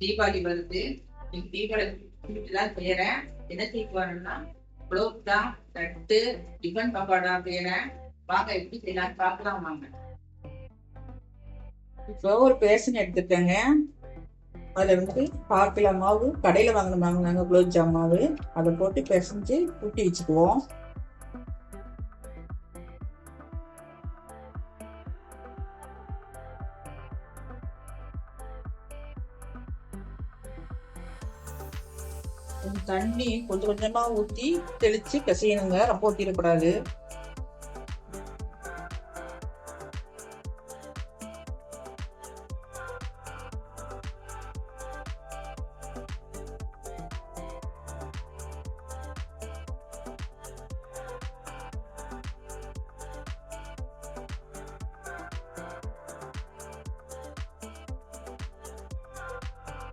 தீபாவளி வருது. தீபாவளி தான் செய்யறேன். என்ன செய்ய போறேன்னா குலோப்ஜா தட்டு டிஃபன் பக்கோடா செய்யறேன். வாங்க எப்படி செய்யலாம் பார்க்கலாம் வாங்க. இப்போ ஒரு பேசன் எடுத்துட்டேங்க. அதில் வந்து பாக்கில மாவு கடையில் வாங்கின வாங்கினாங்க குலோப்ஜாம் மாவு. அதை போட்டு பிசைஞ்சு ஊட்டி வச்சுக்குவோம். தண்ணி கொஞ்சம் கொஞ்சமா ஊத்தி தெளிச்சு பிசையணுங்க. ரொம்ப ஊத்திடக்கூடாது.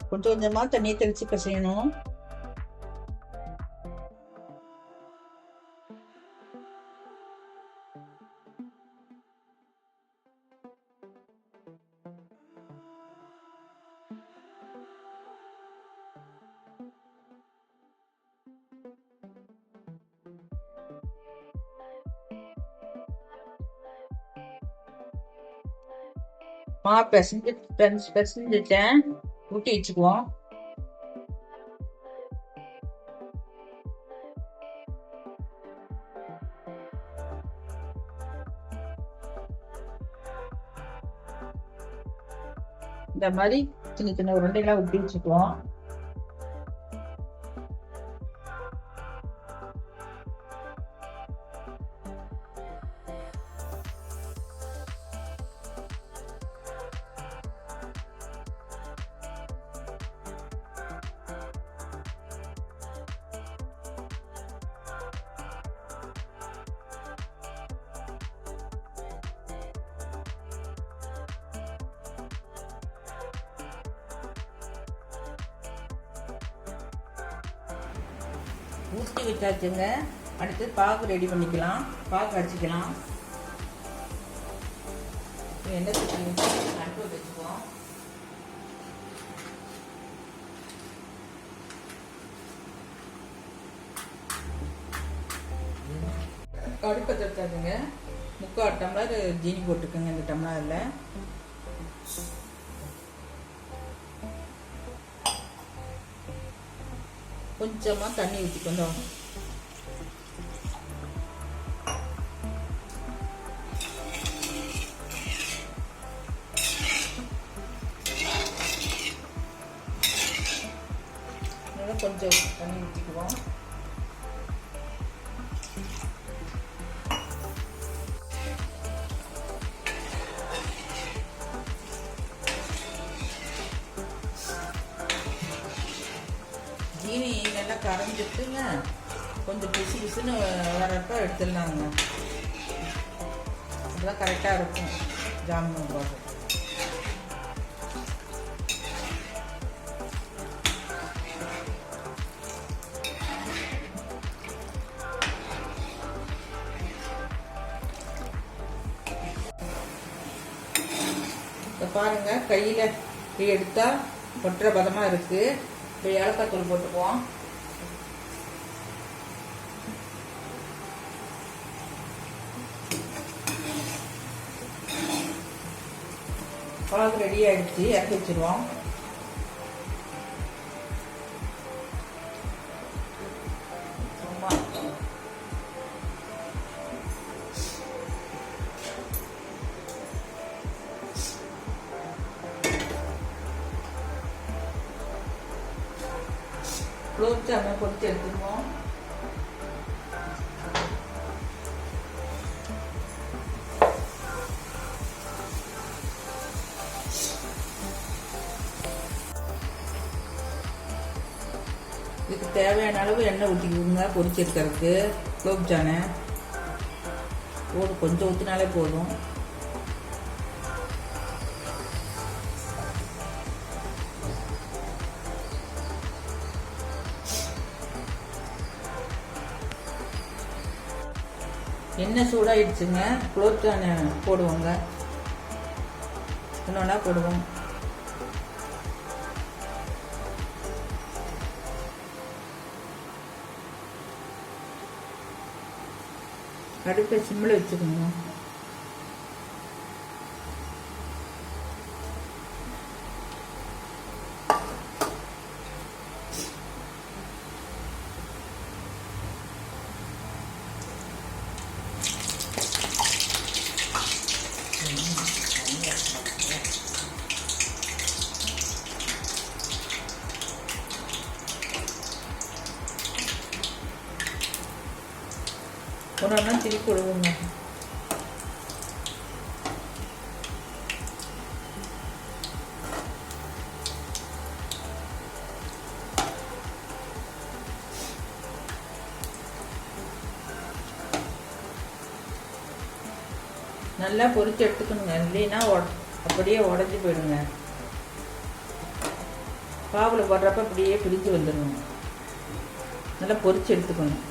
கொஞ்சம் கொஞ்சமா தண்ணியை தெளிச்சு பிசையணும். மா பிசைஞ்சு பிசைஞ்சு பிசைஞ்சுட்டேன் ஊட்டி வச்சுக்குவோம். இந்த மாதிரி சின்ன சின்ன உருண்டைகளாக ஊட்டி வச்சுக்குவோம். ஊற்றி வச்சாச்சுங்க அடுத்து பாகு ரெடி பண்ணிக்கலாம். பாகு அடிச்சிக்கலாம். எண்ணெய் அடுப்பு வச்சுக்குவோம். அடுப்பை தடுத்தாதுங்க முக்கால் டம்ளர் ஜீனி போட்டுக்கோங்க இந்த டம்ளரில். கொஞ்சமா தண்ணி ஊற்றிக்கணும் கொஞ்சம் தண்ணி ஊற்றிக்குவோம் பிசுன்னு வரப்போ எடுத்துடலாங்க. அதுதான் கரெக்டாக இருக்கும் ஜாமுன் போடுறது இப்போ பாருங்க கையில் இப்படி எடுத்தால் ஒற்றை பதமாக இருக்குது இப்போ ஏலக்காய் தூள் போட்டுக்குவோம். பாகு ரெடி ஆகிடுச்சு இறக்கி வச்சிருவோம். தேவையான அளவு எண்ணெய் ஊற்றிக்குங்க பொரிச்சிருக்கிறதுக்கு குலோப்ஜானை போதும் கொஞ்சம் ஊற்றினாலே போதும். எண்ணெய் சூடாயிடுச்சுங்க. குலோப்ஜான் போடுவோங்க. இன்னொன்னா போடுவோம். அடுப்பை சிம்மில் வச்சுக்கோங்க நல்லா பொரிச்சு எடுத்துக்கணுங்க. இல்லைன்னா உட அப்படியே உடஞ்சி போயிடுங்க. பாவில் போடுறப்ப அப்படியே பிரிஞ்சு வந்துடுங்க நல்லா பொரிச்சு எடுத்துக்கணும்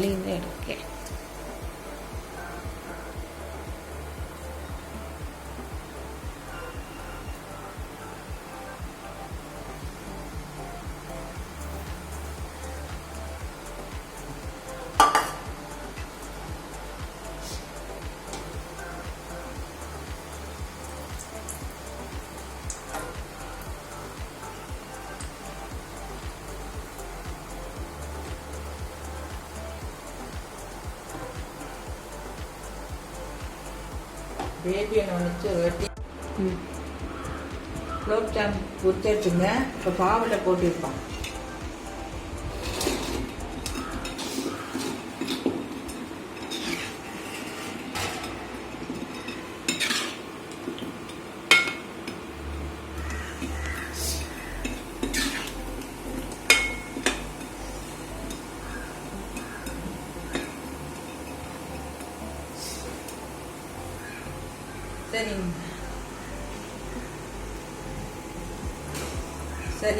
líder எடுக்கேன் பேபி ஒன்று வச்சு ஒரு வாட்டி குலோப் ஜாம் பொரிச்சாச்சுங்க இப்போ பாவில் போட்டிருப்பான்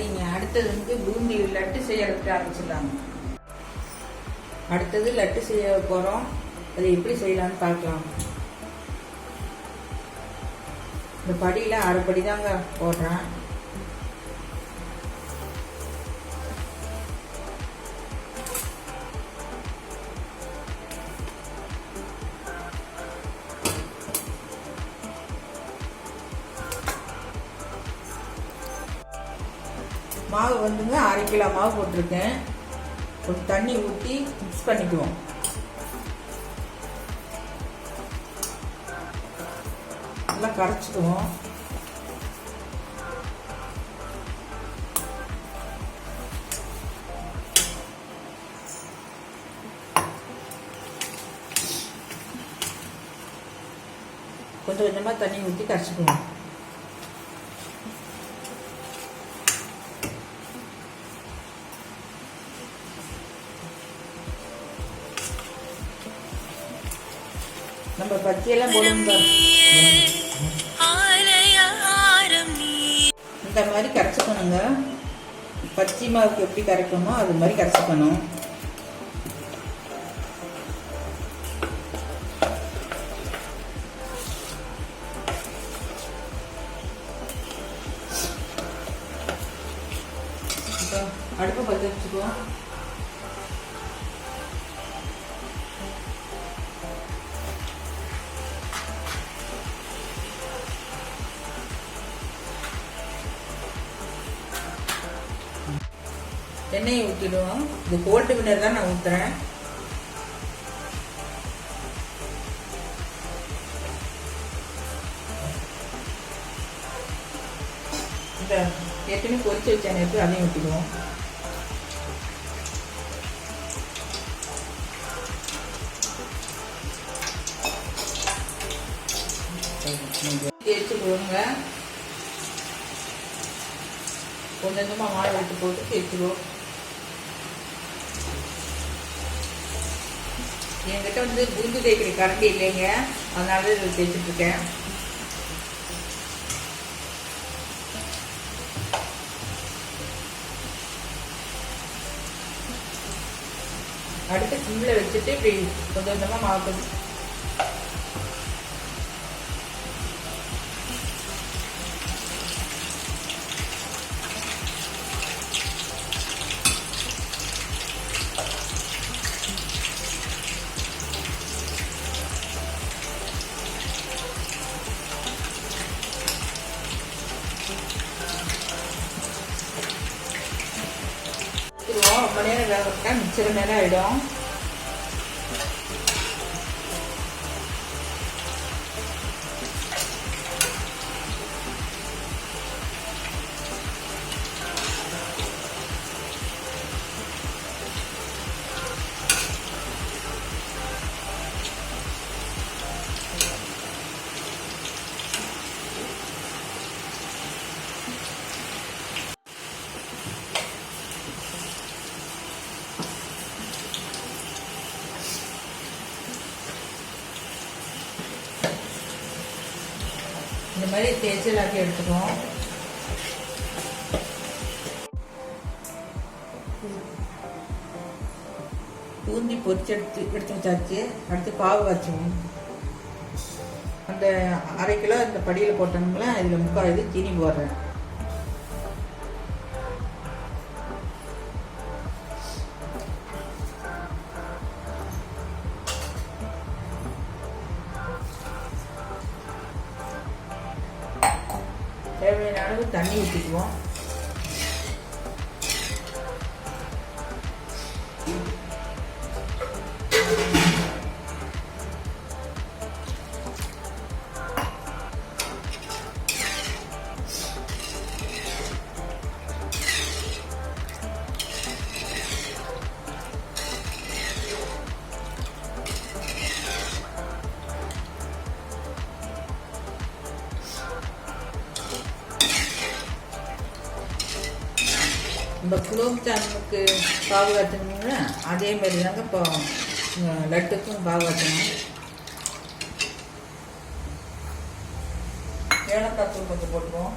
நீங்கள் அடுத்தது வந்து பூந்தி லட்டு செய்யறதுக்கு ஆரம்பிச்சிடலாங்க அடுத்தது லட்டு செய்ய போகிறோம் அது எப்படி செய்யலாம்னு பார்க்கலாம். இந்த படியில் அரைப்படி தாங்க போடுறேன். அரை கிலோ மாவு போட்டிருக்கேன். கொஞ்சம் தண்ணி ஊற்றி மிக்ஸ் பண்ணிக்குவோம். நல்லா கரைச்சிக்குவோம். கொஞ்சம் கொஞ்சமாக தண்ணி ஊற்றி கரைச்சிக்குவோம். நம்ம பச்சையெல்லாம் போடுங்க. இந்த மாதிரி கரைச்சிக்கணுங்க. பச்சை மாவுக்கு எப்படி கரைக்கணுமோ அது மாதிரி கரைச்சிக்கணும். அடுப்பு பற்ற வச்சுக்குவோம். எண்ணெயை ஊற்றிடுவோம் இது கோல்டு வினர் தான் நான் ஊற்றுறேன் இந்த ஏற்கனவே பொரிச்சு வச்ச நெருப்பு அதையும் ஊற்றிடுவோம் தேய்ச்சி போடுங்க. கொஞ்சம் கொஞ்சமாக மாவு விட்டு போட்டு தேய்ச்சிடுவோம் என்கிட்ட வந்து பூந்து தேய்க்கிற கரண்டி இல்லைங்க. அதனால இதை தேய்ச்சிட்ருக்கேன். அடுத்து சிம்மில் வச்சுட்டு இப்படி கொஞ்சம் கொஞ்சமாக மாவு ரொம்ப நேரம் வேக விட்டா மிச்சம் நேரம் ஆகிடும் இந்த மாதிரி தேய்ச்சலாக்கி எல்லாத்தையும் எடுத்துக்குவோம். பூந்தி எடுத்து எடுத்து வச்சாச்சு. அடுத்து பாவு வச்சுவோம் அந்த அரை கிலோ இந்த படியில் போட்டோம்னா இதில் முக்கால் இது சீனி போடுறேன். குலோப் ஜாமுனுக்கு பாவு அதே மாதிரி தாங்க இப்போ லட்டுக்கும் பாவு காய்ச்சணும் ஏலக்காய் தூள் கொஞ்சம் போட்டுருவோம்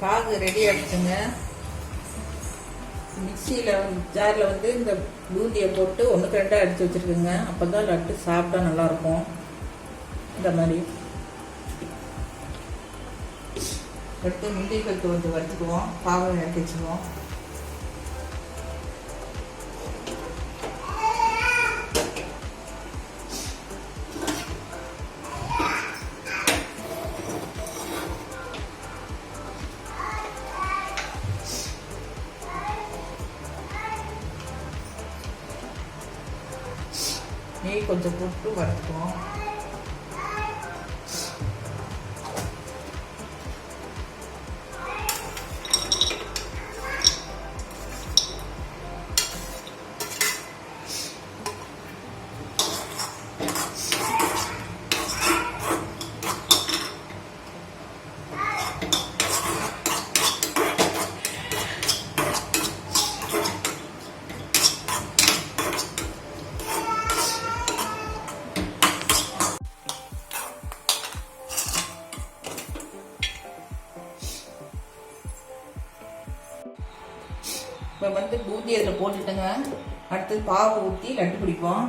பாகு ரெடி ஆகிடுச்சுங்க மிக்சியில் ஜாரில் வந்து இந்த பூந்தியை போட்டு ஒன்றுக்கு ரெண்டாக அடித்து வச்சுருக்குங்க. அப்போ தான் லட்டு சாப்பிட்டா நல்லாயிருக்கும். இந்த மாதிரி. அடுத்து முந்திரி பருப்பு வந்து வறுத்துக்குவோம். பாவை இறக்கி வச்சுக்குவோம் கொஞ்சம் போட்டு வறுத்துக்குவோம் பாவை ஊற்றி லட்டு பிடிப்போம்.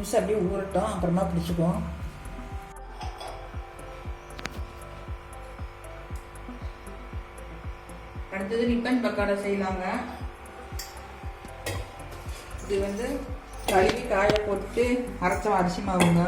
நிமிஷம் அப்படியே ஊறட்டும் அப்புறமா பிடிச்சிக்குவோம். அடுத்தது ரிப்பன் பக்காடா செய்யலாங்க. இது வந்து கழுவி காய போட்டு அரைச்ச அரிசி மாவுங்க.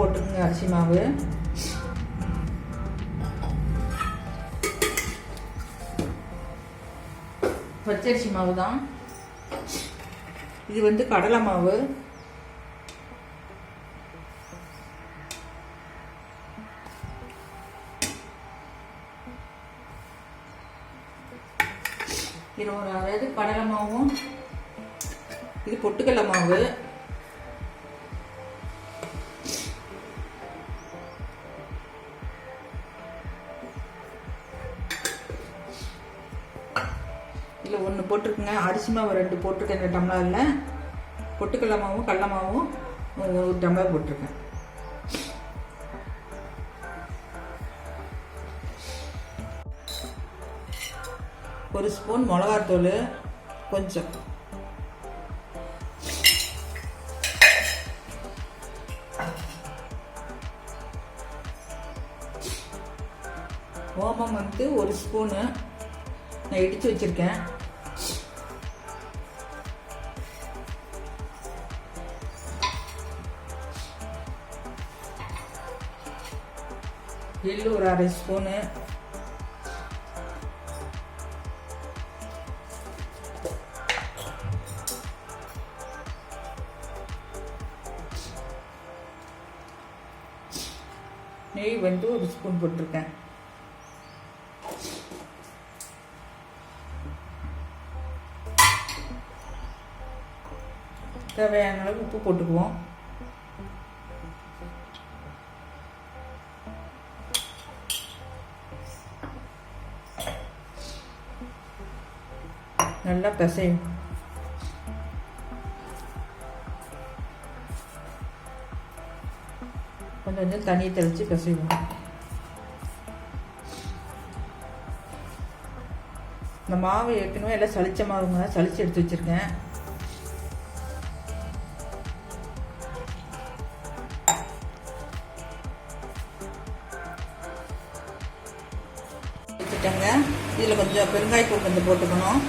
போட்டுக்கோங்க அரிசி மாவு. பச்சரிசி மாவு தான். இது வந்து கடலை மாவு. இது ஒரு அதாவது கடலை மாவும். இது பொட்டுக்கடலை மாவு. போட்டிருக்குங்க. அரிசி மாவு ரெண்டு போட்டிருக்கேன் இந்த டம்ளரில். பொட்டுக்கடல மாவும் கடல மாவும் ஒரு டம்ளர் போட்டிருக்கேன். ஒரு ஸ்பூன் மிளகாத்தூள் கொஞ்சம். ஓமம் வந்து ஒரு ஸ்பூனு நான் இடித்து வச்சுருக்கேன். எள்ளு ஒரு அரை ஸ்பூனு நெய் வந்து ஒரு ஸ்பூன் போட்டிருக்கேன். தேவையான அளவு உப்பு போட்டுக்குவோம். நல்லா பிசையும் கொஞ்சம் கொஞ்சம் தண்ணியை தெளித்து பிசைவோம். இந்த மாவு ஏற்கனவே எல்லாம் சளிச்ச மாவுங்க. சளிச்சு எடுத்து வச்சுருக்கேன். வச்சுட்டேங்க இதில் கொஞ்சம் பெருங்காயத்தூள் கொஞ்சம் போட்டுக்கணும்.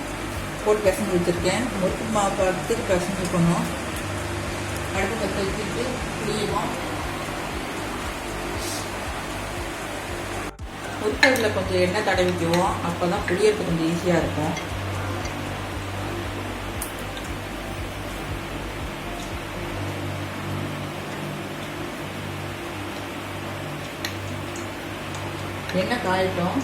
போட்டு பிசைஞ்சு வச்சுருக்கேன். முறுக்கு மாவு பழத்துக்கு பிசைஞ்சுக்கணும். அடுப்பு பற்ற வச்சுட்டு புளியுவோம். முறுக்கடில் கொஞ்சம் எண்ணெய் தடவிக்குவோம். அப்போ தான் புளியறது கொஞ்சம் ஈஸியாக இருக்கும். எண்ணெய் காயட்டும்.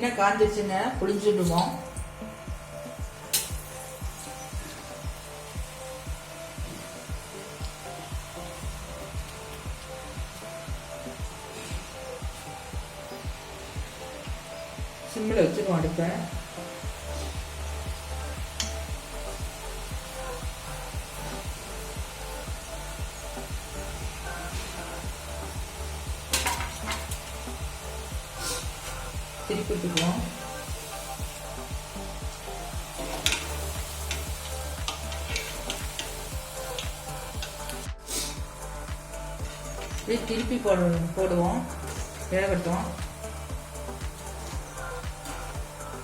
எண்ணெய் காஞ்சிருச்சுங்க புளிஞ்சுடுவோம் திருப்பி விட்டுக்குவோம் இப்படி திருப்பி போடு போடுவோம். வேகட்டும்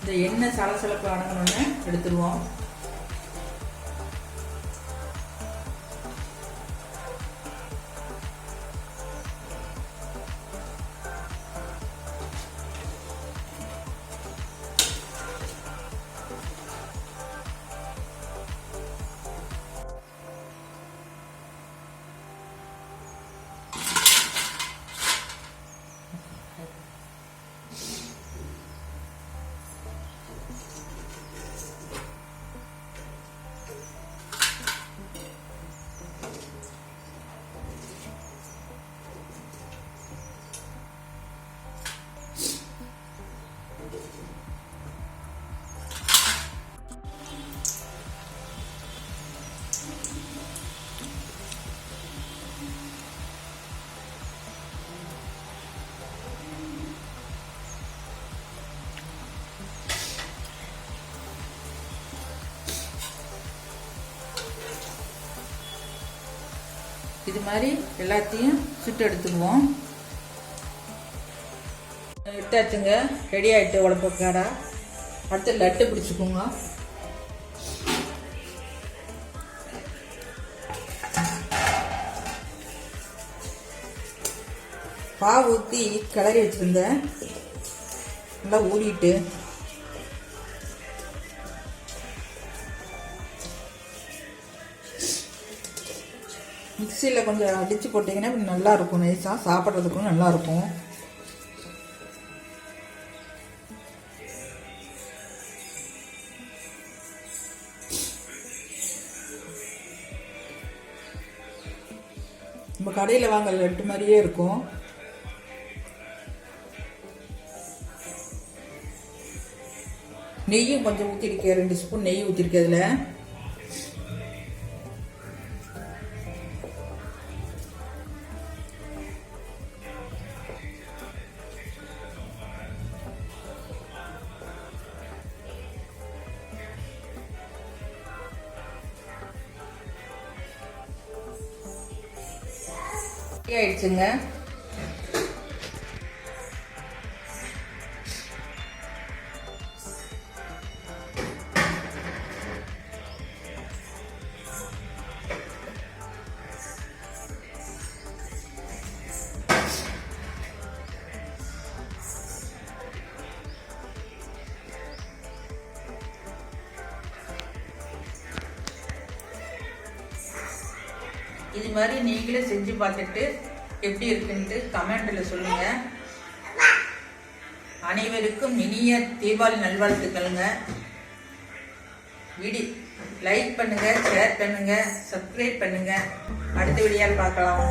இந்த எண்ணெய் சலசலப்பு அடங்கணுன்னு எடுத்துருவோம். இது மாதிரி எல்லாத்தையும் சுட்டு எடுத்துக்குவோம். எடுத்தாச்சுங்க. ரெடி ஆகிட்டு உடம்புக்காரா அடுத்து லட்டு பிடிச்சிக்கோங்க. பாவு ஊற்றி கிளறி வச்சுருந்தேன். நல்லா ஊறிட்டு மிக்சியில் கொஞ்சம் அடித்து போட்டிங்கன்னா நல்லா இருக்கும். நைஸாக சாப்பிட்றதுக்கும் நல்லா இருக்கும். நம்ம கடையில் வாங்குற லட்டு மாதிரியே இருக்கும். நெய்யும் கொஞ்சம் ஊற்றிருக்கேன் ரெண்டு ஸ்பூன் நெய் ஊற்றிருக்கேன் அதில். ரெடி இது மாதிரி நீங்களே செஞ்சு பார்த்துட்டு எப்படி இருக்குன்ட்டு கமெண்ட்ல சொல்லுங்க. அனைவருக்கும் இனிய தீபாவளி நல்வாழ்த்துக்கள்ங்க. வீடி லைக் பண்ணுங்க ஷேர் பண்ணுங்க சப்ஸ்கிரைப் பண்ணுங்க. அடுத்த வீடியோவில் பார்க்கலாம்.